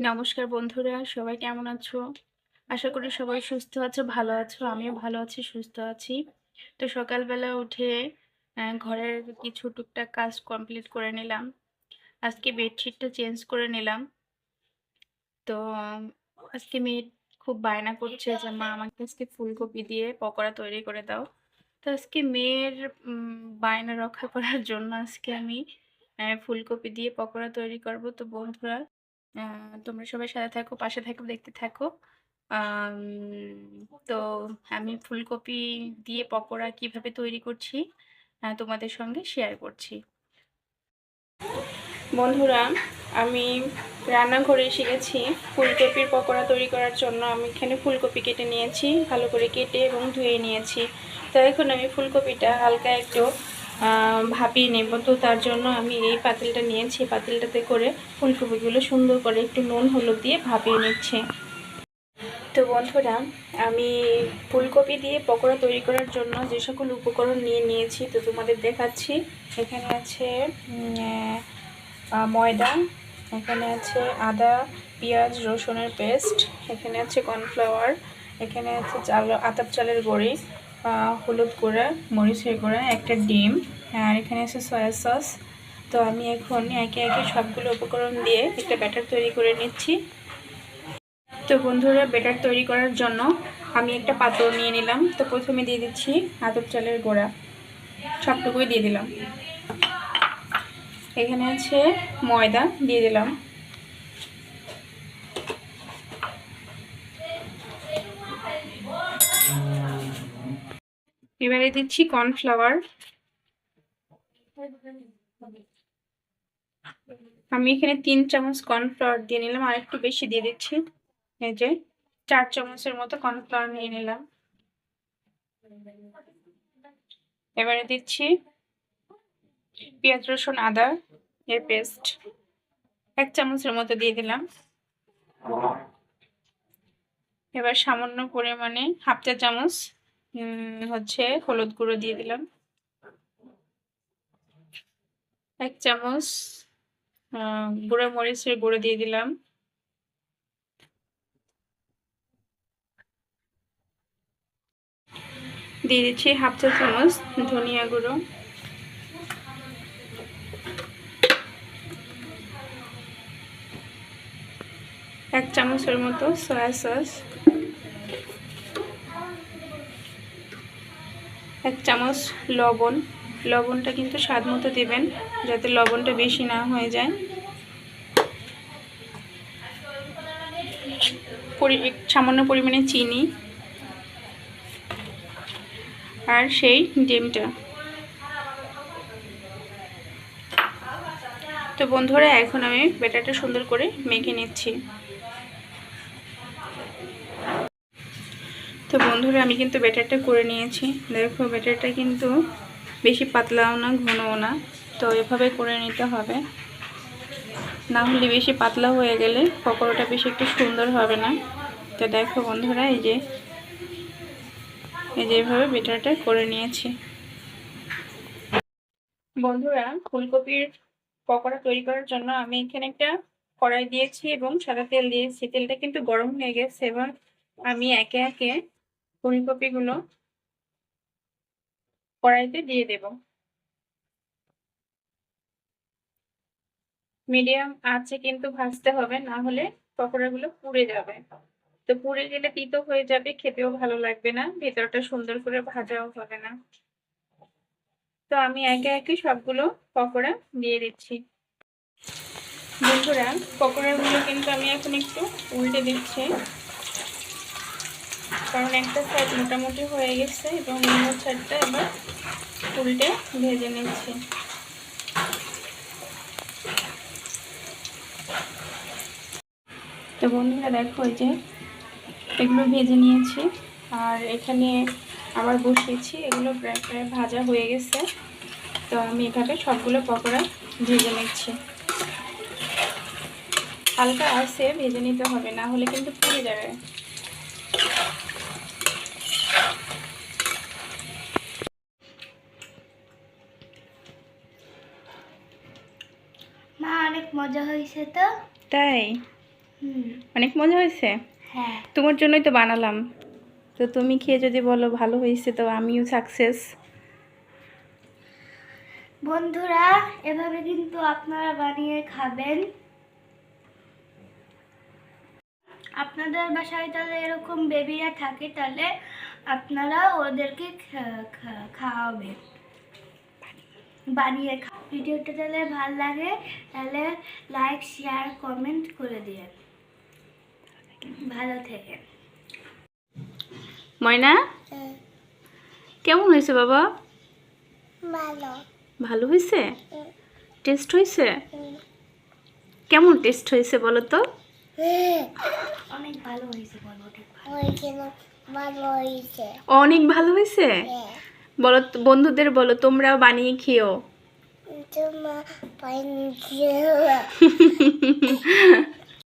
নমস্কার বন্ধুরা, সবাই কেমন আছো? আশা করি সবাই সুস্থ আছো, ভালো আছো, আমিও ভালো আছি, সুস্থ আছি। তো সকালবেলা উঠে ঘরের কিছু টুকটাক কাজ কমপ্লিট করে নিলাম। আজকে বেডশিটটা চেঞ্জ করে নিলাম। তো, আজকে মেয়ে খুব বায়না করছে যে, মা, আমাকে আজকে ফুলকপি দিয়ে পকোড়া তৈরি করে দাও। তো আজকে মেয়ের বায়না রক্ষা করার জন্য আজকে আমি ফুলকপি দিয়ে পকোড়া তৈরি করব। তো বন্ধুরা তোমরা সবাই সাথে থাকো, পাশে থাকো, দেখতে থাকো। তো আমি ফুলকপি দিয়ে পকোড়া কীভাবে তৈরি করছি তোমাদের সঙ্গে শেয়ার করছি। বন্ধুরা, আমি রান্নাঘরে এসে গেছি ফুলকপির পকোড়া তৈরি করার জন্য আমি এখানে ফুলকপি কেটে নিয়েছি, ভালো করে কেটে এবং ধুয়ে নিয়েছি। তো এখন আমি ফুলকপিটা হালকা একটু ভাপিয়ে নেব। তো তার জন্য আমি এই পাতিলটা নিয়েছি। পাতিলটাতে করে ফুলকপিগুলো সুন্দর করে একটু নুন, হলুদ দিয়ে ভাপিয়ে নিচ্ছে। তো বন্ধুরা, আমি ফুলকপি দিয়ে পকোড়া তৈরি করার জন্য যে সকল উপকরণ নিয়ে নিয়েছি, তো তোমাদের দেখাচ্ছি। এখানে আছে ময়দা, এখানে আছে আদা, পেঁয়াজ, রসুনের পেস্ট, এখানে আছে কর্নফ্লাওয়ার, এখানে আছে চাল, আতাপ চালের গুঁড়ি হলুদ গুঁড়া, মরিচের গুঁড়া, একটা ডিম, আর এখানে আছে সয়া সস তো আমি এখন একে একে সবগুলো উপকরণ দিয়ে একটা ব্যাটার তৈরি করে নিচ্ছি। তো বন্ধুরা ব্যাটার তৈরি করার জন্য আমি একটা পাত্র নিয়ে নিলাম। তো প্রথমে দিয়ে দিচ্ছি আতপ চালের গোড়া। সবটুকুই দিয়ে দিলাম। এখানে আছে ময়দা, দিয়ে দিলাম। এবারে দিচ্ছি কর্নফ্লাওয়ার। আমি এখানে তিন চামচ কর্নফ্লাওয়ার দিয়ে নিলাম, আর একটু বেশি দিয়ে দিচ্ছি। এই যে চার চামচের মতো কর্নফ্লাওয়ার নিয়ে নিলাম। এবারে দিচ্ছি পেঁয়াজ, রসুন, আদা এর পেস্ট। এক চামচের মতো দিয়ে দিলাম। এবার সামান্য পরিমাণে হাফ চা চামচ হচ্ছে হলুদ গুঁড়ো দিয়ে দিলাম। এক চামচ গুঁড়ো মরিচের গুঁড়ো দিয়ে দিলাম। দিয়ে দিচ্ছি হাফ চা চামচ ধনিয়া গুঁড়ো। এক চামচের মতো সয়া সস। এক চামচ লবণ। লবণটা কিন্তু স্বাদ মতো দেবেন, যাতে লবণটা বেশি না হয়ে যায়। সামান্য পরিমাণে চিনি। আর সেই ডিমটা। তো বন্ধুরা, এখন আমি ব্যাটারটা সুন্দর করে মেখে নিচ্ছি। তো বন্ধুরা, আমি কিন্তু ব্যাটারটা করে নিয়েছি। দেখো, ব্যাটারটা কিন্তু বেশি পাতলাও না, ঘনও না। তো এভাবে করে নিতে হবে। না হলে বেশি পাতলা হয়ে গেলে পকোড়াটা বেশি একটু সুন্দর হবে না। তো দেখো বন্ধুরা, এই যে এই যে এভাবে বেটারটা করে নিয়েছি। বন্ধুরা, ফুলকপির পকোড়া তৈরি করার জন্য আমি এখানে একটা কড়াই দিয়েছি এবং সাদা তেল দিয়েছি। তেলটা কিন্তু গরম হয়ে গেছে এবার আমি একে একে ফুলকপিগুলো কড়াইতে দিয়ে দেব। মিডিয়াম আছে কিন্তু ভাজতে হবে, না হলে পকোড়াগুলো পুড়ে যাবে। তো পুড়ে গেলে তিতো হয়ে যাবে, খেতেও ভালো লাগবে না, ভেতরটা সুন্দর করে ভাজাও হবে না। তো আমি একে একে সবগুলো পকোড়া দিয়ে দিচ্ছি। বন্ধুরা, পকোড়াগুলো কিন্তু আমি এখন একটু উল্টে দিচ্ছি। কারণ একটা সাইড মোটামুটি হয়ে গেছে এবং অন্য সাইডটা এবার উল্টে ভেজে নিচ্ছি। তো বন্ধুরা দেখো যে এগুলো ভেজে নিয়েছি আর এখানে আবার বসিয়েছি। এগুলো প্রায় প্রায় ভাজা হয়ে গেছে। তো আমি এভাবে সবগুলো পকোড়া ভেজে নিচ্ছি। হালকা আছে ভেজে নিতে হবে, না হলে কিন্তু পুড়ে যাবে। মা অনেক মজা হয়েছে তো? তাই? অনেক মজা হয়েছে? হ্যাঁ। তোমার জন্যই তো বানালাম। তো তুমি খেয়ে যদি বলো ভালো হয়েছে তো আমিও সাকসেস বন্ধুরা এভাবে কিন্তু আপনারা বানিয়ে খাবেন। আপনাদের বাসায় তাহলে এরকম বেবিরা থাকে তাহলে আপনারা ওদেরকে খাওয়াবেন। বানিয়ে খা ভিডিওটা তাহলে ভালো লাগে তাহলে লাইক শেয়ার কমেন্ট করে দিন ভালো থেকে। ময়না? কেমন হয়েছে বাবা? ভালো। ভালো হয়েছে? টেস্ট হয়েছে? কেমন টেস্ট হয়েছে বলো তো? অনেক ভালো হয়েছে বলো অনেক ভালো হয়েছে বলো বন্ধুদের বলো তোমরাও বানিয়ে খেও।